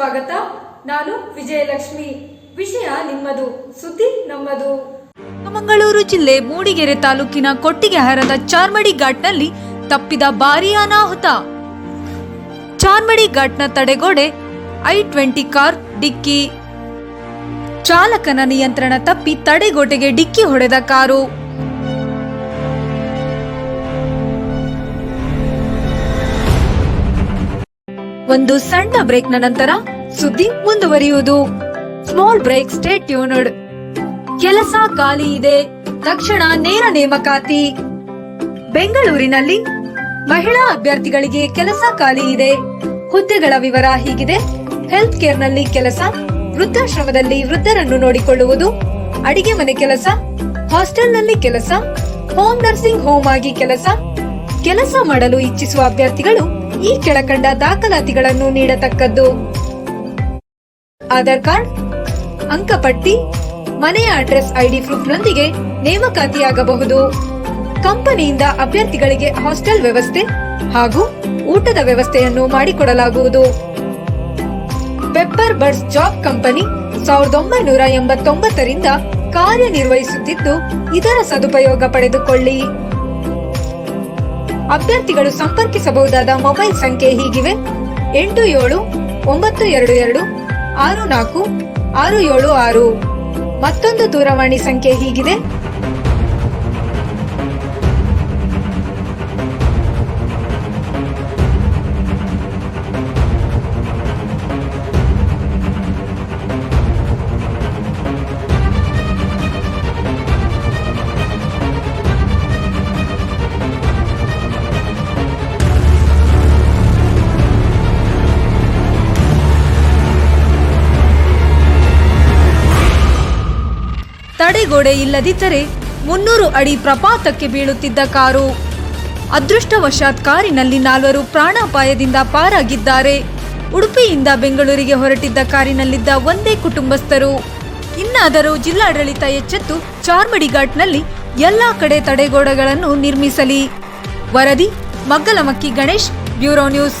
ಸ್ವಾಗತ. ನಾನು ವಿಜಯಲಕ್ಷ್ಮಿ. ವಿಷಯ ನಿಮ್ಮದು, ಸುದ್ದಿ ನಮ್ಮದು. ಚಿಕ್ಕಮಗಳೂರು ಜಿಲ್ಲೆ ಮೂಡಿಗೆರೆ ತಾಲೂಕಿನ ಕೊಟ್ಟಿಗೆಹಾರದ ಚಾರ್ಮಡಿ ಘಾಟ್ನಲ್ಲಿ ತಪ್ಪಿದ ಭಾರೀ ಅನಾಹುತ. ಚಾರ್ಮಡಿ ಘಾಟ್ನ ತಡೆಗೋಡೆ ಐ ಟ್ವೆಂಟಿ ಕಾರ್ ಡಿಕ್ಕಿ. ಚಾಲಕನ ನಿಯಂತ್ರಣ ತಪ್ಪಿ ತಡೆಗೋಡೆಗೆ ಡಿಕ್ಕಿ ಹೊಡೆದ ಕಾರು. ಒಂದು ಸಣ್ಣ ಬ್ರೇಕ್ನ ನಂತರ ಸುದ್ದಿ ಮುಂದುವರಿಯುವುದು. ಸ್ಮಾಲ್ ಬ್ರೇಕ್ ಸ್ಟೇ ಟ್ಯೂನ್ಡ್ ಕೆಲಸ ಖಾಲಿ ಇದೆ. ತಕ್ಷಣ ನೇರ ನೇಮಕಾತಿ. ಬೆಂಗಳೂರಿನಲ್ಲಿ ಮಹಿಳಾ ಅಭ್ಯರ್ಥಿಗಳಿಗೆ ಕೆಲಸ ಖಾಲಿ ಇದೆ. ಹುದ್ದೆಗಳ ವಿವರ ಹೀಗಿದೆ. ಹೆಲ್ತ್ ಕೇರ್ನಲ್ಲಿ ಕೆಲಸ, ವೃದ್ಧಾಶ್ರಮದಲ್ಲಿ ವೃದ್ಧರನ್ನು ನೋಡಿಕೊಳ್ಳುವುದು. ಅಡಿಗೆ ಮನೆ ಕೆಲಸ ಹಾಸ್ಟೆಲ್ನಲ್ಲಿ ಕೆಲಸ ಹೋಮ್ ನರ್ಸಿಂಗ್ ಹೋಮ್ ಆಗಿ ಕೆಲಸ. ಕೆಲಸ ಮಾಡಲು ಇಚ್ಛಿಸುವ ಅಭ್ಯರ್ಥಿಗಳು ಈ ಕೆಳಕಂಡ ದಾಖಲಾತಿಗಳನ್ನು ನೀಡತಕ್ಕದ್ದು. ಆಧಾರ್ ಕಾರ್ಡ್ ಅಂಕಪಟ್ಟಿ ಮನೆಯ ಅಡ್ರೆಸ್ ಐಡಿ ಪ್ರೂಫ್ನೊಂದಿಗೆ ನೇಮಕಾತಿಯಾಗಬಹುದು. ಕಂಪನಿಯಿಂದ ಅಭ್ಯರ್ಥಿಗಳಿಗೆ ಹಾಸ್ಟೆಲ್ ವ್ಯವಸ್ಥೆ ಹಾಗೂ ಊಟದ ವ್ಯವಸ್ಥೆಯನ್ನು ಮಾಡಿಕೊಡಲಾಗುವುದು. ಪೆಪ್ಪರ್ ಬರ್ಡ್ಸ್ ಜಾಬ್ ಕಂಪನಿ ಸಾವಿರದ ಒಂಬೈನೂರ ಎಂಬತ್ತೊಂಬತ್ತರಿಂದ ಕಾರ್ಯನಿರ್ವಹಿಸುತ್ತಿದ್ದು, ಇದರ ಸದುಪಯೋಗ ಪಡೆದುಕೊಳ್ಳಿ. ಅಭ್ಯರ್ಥಿಗಳು ಸಂಪರ್ಕಿಸಬಹುದಾದ ಮೊಬೈಲ್ ಸಂಖ್ಯೆ ಹೀಗಿವೆ. ಎಂಟು ಏಳು, ಒಂಬತ್ತು ಎರಡು ಎರಡು, ಆರು ನಾಲ್ಕು, ಆರು ಏಳು ಆರು. ಮತ್ತೊಂದು ದೂರವಾಣಿ ಸಂಖ್ಯೆ ಹೀಗಿದೆ. ತಡೆಗೋಡೆ ಇಲ್ಲದಿದ್ದರೆ ಮುನ್ನೂರು ಅಡಿ ಪ್ರಪಾತಕ್ಕೆ ಬೀಳುತ್ತಿದ್ದ ಕಾರು. ಅದೃಷ್ಟವಶಾತ್ ಕಾರಿನಲ್ಲಿ ನಾಲ್ವರು ಪ್ರಾಣಾಪಾಯದಿಂದ ಪಾರಾಗಿದ್ದಾರೆ. ಉಡುಪಿಯಿಂದ ಬೆಂಗಳೂರಿಗೆ ಹೊರಟಿದ್ದ ಕಾರಿನಲ್ಲಿದ್ದ ಒಂದೇ ಕುಟುಂಬಸ್ಥರು. ಇನ್ನಾದರೂ ಜಿಲ್ಲಾಡಳಿತ ಎಚ್ಚೆತ್ತು ಚಾರ್ಮಡಿ ಘಾಟ್ನಲ್ಲಿ ಎಲ್ಲಾ ಕಡೆ ತಡೆಗೋಡೆಗಳನ್ನು ನಿರ್ಮಿಸಲಿ. ವರದಿ ಮಗ್ಗಲಮಕ್ಕಿ ಗಣೇಶ್, ಬ್ಯೂರೋ ನ್ಯೂಸ್.